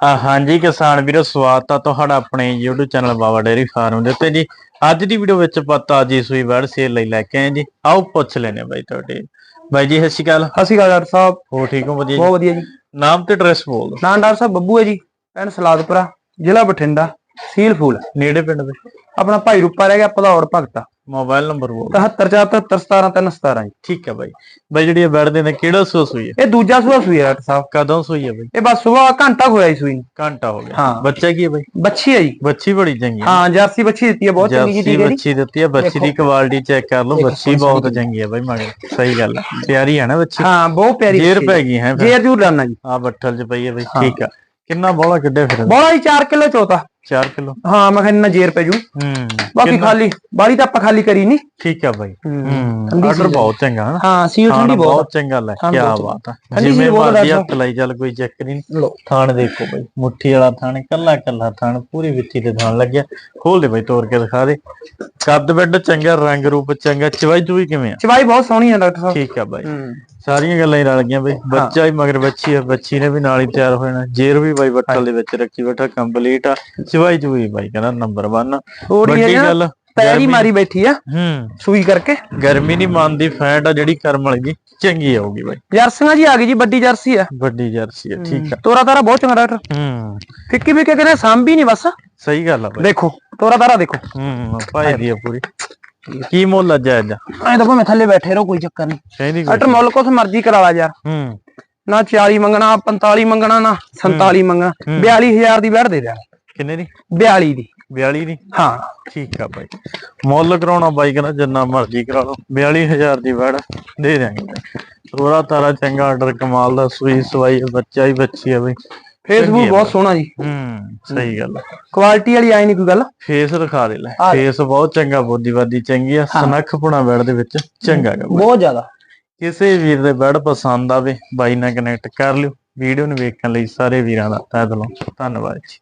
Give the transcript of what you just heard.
ਹਾਂ ਹਾਂਜੀ ਕਿਸਾਨ ਵੀਰੋ ਸਵਾਗਤ ਆ ਤੁਹਾਡਾ ਆਪਣੇ YouTube channel Baba dairy farm ਦੇ ਉੱਤੇ ਜੀ। ਅੱਜ ਦੀ ਵੀਡੀਓ ਵਿੱਚ ਪਤਾ ਜੀ ਸੂਈ ਵਰਡ ਸੇਲ ਲਈ ਲੈ ਕੇ ਆਏ ਜੀ। ਆਓ ਪੁੱਛ ਲੈਨੇ ਬਾਈ ਤੁਹਾਡੇ। ਬਾਈ ਜੀ ਸਤਿ ਸ਼੍ਰੀ ਅਕਾਲ। ਸਤਿ ਸ਼੍ਰੀ ਅਕਾਲ ਡਾਕਟਰ ਸਾਹਿਬ। ਹੋ ਠੀਕ ਹੋ? ਵਧੀਆ ਬਹੁਤ ਜੀ ਵਧੀਆ ਜੀ। ਨਾਮ ਤੇ ਐਡਰੈਸ ਬੋਲ ਦਿਓ। ਨਾਂ ਡਾਕਟਰ ਸਾਹਿਬ ਬੱਬੂ ਹੈ ਜੀ। ਪਿੰਡ ਸਲਾਦਪੁਰਾ ਜ਼ਿਲ੍ਹਾ ਬਠਿੰਡਾ ਸੀਲ ਫੂਲ ਨੇੜੇ ਪਿੰਡ ਦੇ। ਆਪਣਾ ਭਾਈ ਰੂਪਾ ਰਹਿ ਗਿਆ ਭਦੌੜ ਭਗਤਾ। ਮੋਬਾਈਲ ਨੰਬਰ ਬੋਲ। 744717 ਜੀ। ਠੀਕ ਹੈ ਬਾਈ। ਬਾਈ ਜਿਹੜੀ ਇਹ ਬੈਡ ਦੇ ਨੇ ਕਿਹੜਾ ਸੂਆ ਸੂਈ ਹੈ? ਇਹ ਦੂਜਾ ਸੂਆ ਸੂਈ ਹੈ ਡਾਕਟਰ ਸਾਹਿਬ। ਕਦੋਂ ਸੂਈ ਹੈ ਬਾਈ? ਇਹ ਬਸ ਸਵੇਰ ਘੰਟਾ ਹੋਇਆ ਹੀ ਸੂਈ ਨੂੰ। ਘੰਟਾ ਹੋ ਗਿਆ। ਹਾਂ। ਬੱਚਾ ਕੀ ਹੈ ਬਾਈ? ਬੱਚੀ ਹੈ ਜੀ। ਬੱਚੀ ਬੜੀ ਚੰਗੀ ਹੈ। ਹਾਂ ਜਰਸੀ ਬੱਚੀ ਦਿੱਤੀ ਹੈ ਬਹੁਤ ਚੰਗੀ ਜੀ ਹੈ ਬੱਚੀ ਦਿੱਤੀ ਹੈ ਬੱਚੀ ਦੀ ਕੁਆਲਿਟੀ ਚੈੱਕ ਕਰ ਲਓ ਬੱਚੀ ਬਹੁਤ ਚੰਗੀ ਹੈ ਬਾਈ ਮਗਰ ਸਹੀ ਗੱਲ ਹੈ। ਪਿਆਰੀ ਹੈ ਨਾ ਬੱਚੀ? ਹਾਂ ਬਹੁਤ ਪਿਆਰੀ ਜੇਰ ਪੈ ਗਈ ਹੈ ਜੇਰ ਜੂਰ ਲਾਨਾ ਜੀ। ਆ ਬੱਠਲ ਚ ਪਈ ਹੈ ਬਈ ਹਾਂ। ਠੀਕ ਆ। ਕਿੰਨਾ ਬੋਲਾ ਕੱਢਿਆ ਫਿਰ? ਬੋਲਾ ਹੀ 4 ਕਿਲੋ ਚੋਤਾ 4 ਕਿਲੋ। ਹਾਂ ਮੈਂ ਕਹਿੰਦਾ ਜੇਰ ਪੈ ਜੂ। ਹੂੰ ਬਾਕੀ ਖਾਲੀ ਬਾੜੀ ਤਾਂ ਆਪਾਂ ਖਾਲੀ ਕਰੀ ਨਹੀਂ ਠੀਕ ਆ ਬਾਈ। ਹੂੰ। ਹੂੰ ਆਰਡਰ ਬਹੁਤ ਚੰਗਾ ਹੈ ਹਾਂ ਸੀਲ ਠੰਡੀ ਬਹੁਤ। ਬਹੁਤ ਚੰਗਾ ਲੈ ਹਾਂ, ਕੀ ਬਾਤ ਆ। ਠੰਡੀ ਜਿਵੇਂ ਮਰਜ਼ੀ। ਹੱਥ ਲਾਈ ਚੱਲ ਕੋਈ ਚੱਕਰ ਹੀ ਨਹੀਂ। ਲੋ ਥਾਣ ਦੇਖੋ ਬਾਈ ਮੁੱਠੀ ਵਾਲਾ ਥਾਣ ਕੱਲਾ ਕੱਲਾ ਥਾਣ ਪੂਰੀ ਵਿੱਚੀ ਤੇ ਥਾਣ ਲੱਗਿਆ। ਖੋਲ ਦੇ ਬਾਈ ਤੋੜ ਕੇ ਦਿਖਾ ਦੇ। ਕੱਦ ਬੈੱਡ ਚੰਗਾ ਰੰਗ ਰੂਪ ਚੰਗਾ ਚਵਾਈ ਚੂਈ ਕਿਵੇਂ ਆ? ਚਵਾਈ ਬਹੁਤ ਸੋਹਣੀ ਹੈ ਡਾਕਟਰ ਸਾਹਿਬ। ਠੀਕ ਆ ਬਾਈ। ਹੂੰ। ਸਾਰੀਆਂ ਗੱਲਾਂ ਹੀ ਰਲ ਗਈਆਂ ਬਈ। ਬੱਚਾ ਹੀ ਮਗਰ ਬੱਚੀ ਆ ਬੱਚੀ ਨੇ ਵੀ ਨਾਲ ਹੀ ਤਿਆਰ ਹੋ ਜਾਣਾ। ਜੇਰ ਵੀ ਬਾਈ ਬੱਟਲ ਦੇ ਵਿੱਚ ਰੱਖੀ ਬੈਠਾ ਕੰਪਲੀਟ ਆ। ਚਵਾਈ ਚੂਈ ਬਾਈ ਕਹਿੰਦਾ ਨੰਬਰ 1 ਥੋੜੀ ਵੱਡੀ ਗੱਲ ਪੈਰੀ ਮਾਰੀ ਬੈਠੀ ਆ। ਹੂੰ। ਸੂਈ ਕਰਕੇ। ਗਰਮੀ ਨਹੀਂ ਮੰਨਦੀ ਫੈਟ ਆ ਜਿਹੜੀ ਕਰਮ ਵਾਲੀ ਚੰਗੀ ਆਊਗੀ ਬਾਈ। ਜਰਸੀਆਂ ਜੀ ਆ ਗਈ ਜੀ ਵੱਡੀ ਜਰਸੀ ਆ। ਵੱਡੀ ਜਰਸੀ ਆ ਠੀਕ ਆ। ਤੋਰਾ ਤਾਰਾ ਬਹੁਤ ਚੰਗਾ ਡਾਕਟਰ। ਹੂੰ। ਫਿੱਕੀ ਫਿੱਕੇ ਕਹਿੰਦੇ ਸਾਂਭੀ ਨਹੀਂ ਬਸ। ਸਹੀ ਗੱਲ ਆ ਬਾਈ। ਦੇਖੋ ਤੋਰਾ ਤਾਰਾ ਦੇਖੋ। ਹੂੰ ਭਾਈ ਦੀ ਆ ਪੂਰੀ। ਕੀ ਮੁੱਲ ਅੱਜ ਅੱਜ ਐਂ ਤਾਂ ਭਾਵੇਂ ਥੱਲੇ ਬੈਠੇ ਰਹੋ ਕੋਈ ਚੱਕਰ ਨਹੀਂ ਕਹਿੰਦੀ ਡਾਕਟਰ ਮੁੱਲ ਕੋਸ ਮਰਜ਼ੀ ਕਰਾ ਲਾ ਯਾਰ। ਹੂੰ। ਨਾ 40 ਮੰਗਣਾ 45 ਮੰਗਣਾ ਨਾ 47 ਮੰਗਣਾ। 42000 ਦੀ ਵੜ ਦੇ ਦਿਆਂ ਕਿੰਨੇ ਦੀ? 42 ਦੀ। 42 ਦੀ? ਹਾਂ। ਠੀਕ ਆ ਬਾਈ। ਮੁੱਲ ਕਰਾਉਣਾ ਬਾਈ ਕਹਿੰਦਾ ਜਿੰਨਾ ਮਰਜ਼ੀ ਕਰਾ ਲਓ। 42000 ਦੀ ਵੜ ਦੇ ਦਿਆਂਗੇ। ਤੋਰਾ ਤਾਰਾ ਚੰਗਾ ਆਰਡਰ ਕਮਾਲ ਦਾ ਸੂਈ ਸਵਾਈ ਬੱਚਾ ਹੀ ਬੱਚੀ ਆ ਬਾਈ। ਫੇਸਬੁੱਕ ਬਹੁਤ ਸੋਹਣਾ ਜੀ। ਹੂੰ ਸਹੀ ਗੱਲ ਕੁਆਲਿਟੀ ਵਾਲੀ ਆਈ ਨਹੀਂ ਕੋਈ ਗੱਲ। ਫੇਸ ਦਿਖਾ ਦੇ ਲੈ। ਫੇਸ ਬਹੁਤ ਚੰਗਾ ਬੋਦੀਵਾਦੀ ਚੰਗੀ ਆ। ਸਨੱਖ ਪੁਣਾ ਬੈਡ ਦੇ ਵਿੱਚ ਚੰਗਾ ਗਾ। ਬਹੁਤ ਜ਼ਿਆਦਾ। ਕਿਸੇ ਵੀਰ ਦੇ ਬੈਡ ਪਸੰਦ ਆਵੇ ਬਾਈ ਨਾਲ ਕਨੈਕਟ ਕਰ ਲਿਓ। ਵੀਡੀਓ ਨੂੰ ਵੇਖਣ ਲਈ ਸਾਰੇ ਵੀਰਾਂ ਦਾ ਤਹਿ ਦਿਲੋਂ। ਧੰਨਵਾਦ ਜੀ।